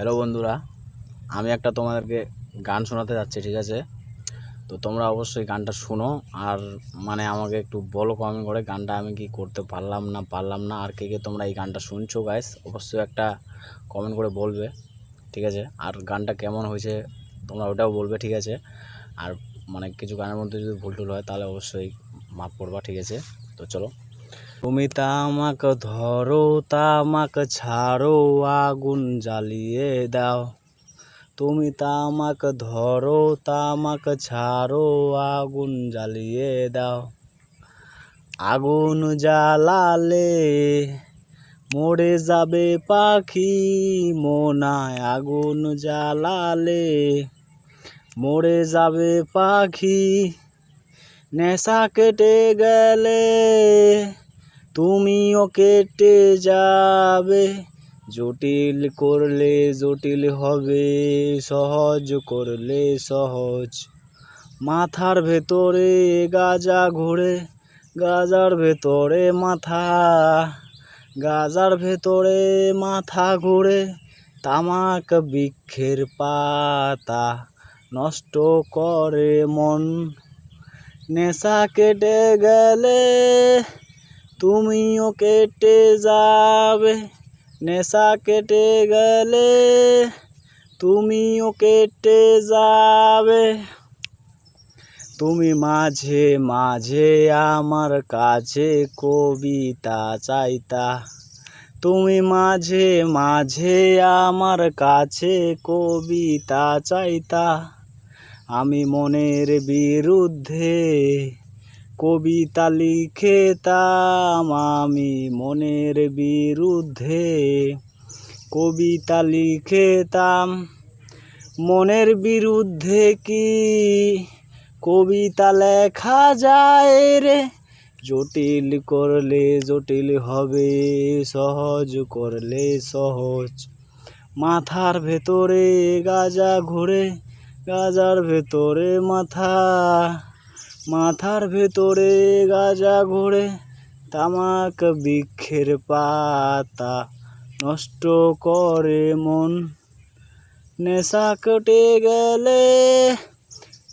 Hello বন্ধুরা, আমি একটা তোমাদেরকে গান শোনাতে যাচ্ছি, ঠিক আছে? তো তোমরা অবশ্যই গানটা শোনো, আর মানে আমাকে একটু বলো কমেন্ট করে গানটা আমি কি করতে পারলাম না পারলাম না, আর কে কে তোমরা এই গানটা শুনছো গাইস অবশ্যই একটা কমেন্ট করে বলবে, ঠিক আছে? আর গানটা কেমন হয়েছে তোমরা ওটাও বলবে, ঠিক আছে? আর মানে কিছু গানের মধ্যে যদি ভুল টুল হয় তাহলে অবশ্যই মাফ করবা, ঠিক আছে? তো চলো। তুমি তামাক ধরো, তামাক ছাড়ো, আগুন জ্বালিয়ে দাও। তুমি তামাক ধরো, তামাক ছাড়ো, আগুন জ্বালিয়ে দাও। আগুন জ্বালালে মরে যাবে পাখি, মোনায় আগুন জ্বালালে মরে যাবে পাখি। নেশা কেটে গেলে তুমিও কেটে যাবে। জটিল করলে জটিল হবে, সহজ করলে সহজ। মাথার ভেতরে গাজা ঘুরে, গাজার ভেতরে মাথা, গাজার ভেতরে মাথা ঘুরে, তামাক বৃক্ষের পাতা নষ্ট করে মন। নেশা কেটে গেলে তুমিও কেটে যাবে। নেশা কেটে গেলে তুমিও কেটে যাবে। তুমি মাঝে মাঝে আমার কাছে কবিতা চাইতা। তুমি মাঝে মাঝে আমার কাছে কবিতা চাইতা। আমি মনের বিরুদ্ধে কবিতা লিখেতাম আমি মনের বিরুদ্ধে কবিতা লিখেতাম মনের বিরুদ্ধে কি কবিতা লেখা যায় রে? জটিল করলে জটিল হবে, সহজ করলে সহজ। মাথার ভেতরে গাজা ঘুরে গাজার ভেতরে মাথা, মাথার ভেতরে গাজা ঘুরে, তামাক বৃক্ষের পাতা নষ্ট করে মন। নেশা কেটে গেলে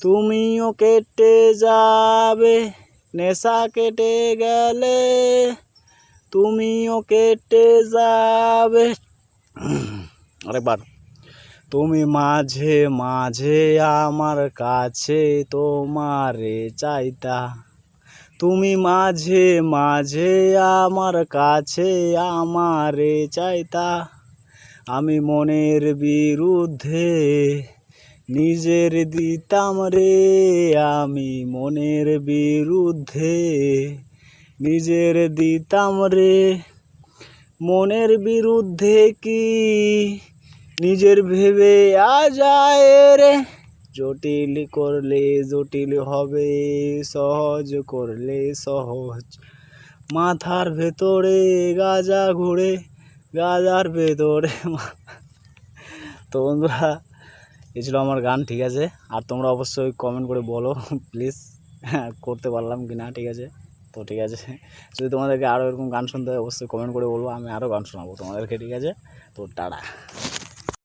তুমিও কেটে যাবে। নেশা কেটে গেলে তুমিও কেটে যাবে। আরেকবার। তুমি মাঝে মাঝে আমার কাছে তোমারে চাইতা। তুমি মাঝে মাঝে আমার কাছে আমারে চাইতা। আমি মনের বিরুদ্ধে নিজের দিতাম রে। আমি মনের বিরুদ্ধে নিজের দিতাম রে। মনের বিরুদ্ধে কি নিজের ভেবে আ যায় রে জটিল করলে জটিল হবে, সহজ করলে সহজ। মাথার ভেতরে গাজা ঘুরে, গাজার ভেতরে তো বন্ধুরা এ ছিল আমার গান, ঠিক আছে? আর তোমরা অবশ্যই কমেন্ট করে বলো প্লিজ করতে পারলাম কি না ঠিক আছে? তো ঠিক আছে। যদি তোমাদেরকে আরও এরকম গান শুনতে হয়, অবশ্যই কমেন্ট করে বলব, আমি আরও গান শোনাবো তোমাদেরকে, ঠিক আছে? তো টাটা।